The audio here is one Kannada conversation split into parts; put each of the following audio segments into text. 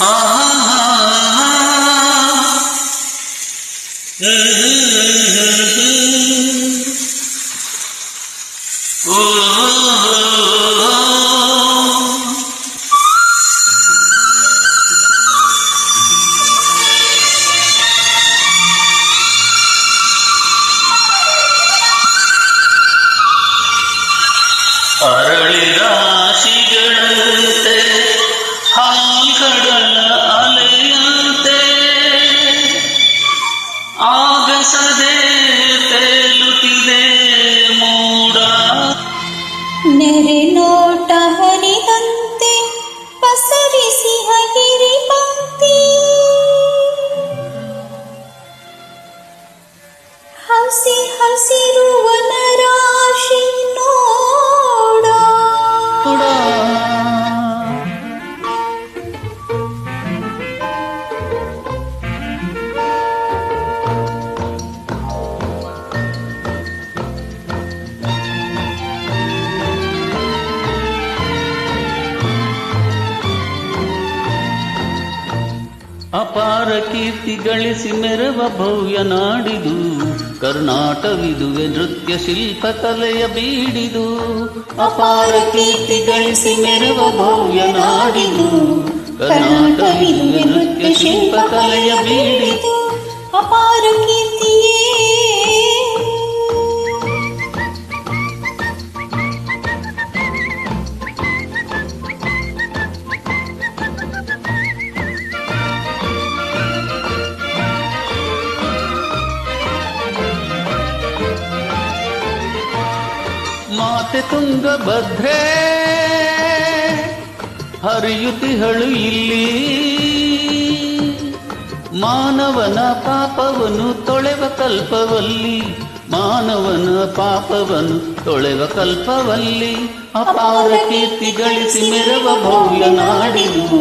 Mm-hmm. ಆಗಸದೆ ತೇಲುತ್ತಿದೆ ಮೂಡ. ನೆರೆ ನೋಟ ಹರಿದಂತೆ ಪಸರಿಸಿ ಹಗಿರಿ ಪಂಕ್ತಿ ಹಸಿ ಹಸಿರು ವನರಾಶಿ ಅಪಾರ ಕೀರ್ತಿ ಗಳಿಸಿ ಮೆರವ ಭವ್ಯ ನಾಡಿದು ಕರ್ನಾಟವಿದುವೆ ನೃತ್ಯ ಶಿಲ್ಪ ಕಲೆಯ ಬೀಡಿದು. ಅಪಾರ ಕೀರ್ತಿ ಗಳಿಸಿ ಮೆರವ ಭವ್ಯ ನಾಡಿದು ಕರ್ನಾಟವಿದುವೆ ನೃತ್ಯ ಶಿಲ್ಪ ಕಲೆಯ ಬೀಡಿದು. ಅಪಾರ ಕೀರ್ತಿಯೇ ಮಾತೆ ತುಂಗಭದ್ರೆ ಹರಿಯುತಿಹಳು ಇಲ್ಲಿ. ಮಾನವನ ಪಾಪವನು ತೊಳೆವ ಕಲ್ಪವಲ್ಲಿ, ಮಾನವನ ಪಾಪವನು ತೊಳೆವ ಕಲ್ಪವಲ್ಲಿ, ಅಪಾರ ಕೀರ್ತಿ ಗಳಿಸಿ ಮೆರವ ಭವ್ಯ ನಾಡಿದು.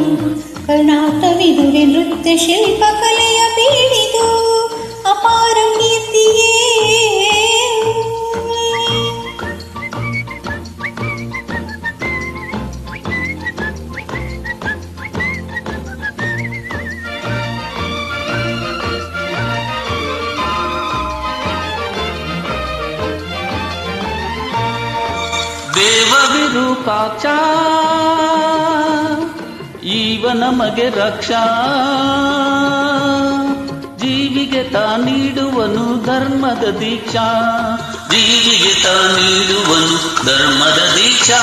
ಕರ್ನಾಟವಿದುವೆ ನೃತ್ಯ ಶಿಲ್ಪ ಕಲೆಯ ಬೀಡಿದು. ದೇವ ವಿರೂಪಾಕ್ಷ ಈವ ನಮಗೆ ರಕ್ಷಾ. ಜೀವಿಗೆ ತಾ ನೀಡುವನು ಧರ್ಮದ ದೀಕ್ಷಾ. ಜೀವಿಗೆ ತಾ ನೀಡುವನು ಧರ್ಮದ ದೀಕ್ಷಾ.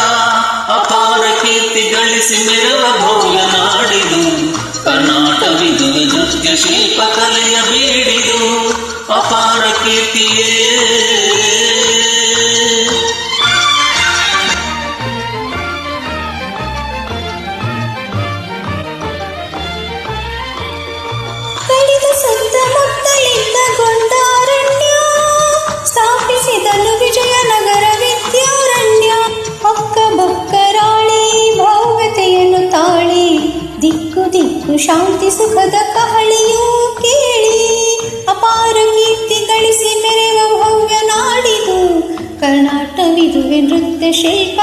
ಅಪಾರ ಕೀರ್ತಿ ಗಳಿಸಿ ಮೆರವ ಭವ್ಯ ನಾಡಿದು ಕರ್ನಾಟವಿದು ನೃತ್ಯ ಶಿಲ್ಪ ಕಲೆಯ ಬೀಡಿದು. ಅಪಾರ ಕೀರ್ತಿಯೇ ಶಾಂತಿ ಸುಖದ ಕಹಳಿಯೂ ಕೇಳಿ ಅಪಾರ ಕೀರ್ತಿ ಗಳಿಸಿ ಮೆರೆವ ಭವ್ಯ ನಾಡಿದು ಕರ್ನಾಟವಿದುವೆ ನೃತ್ಯ ಶಿಲ್ಪ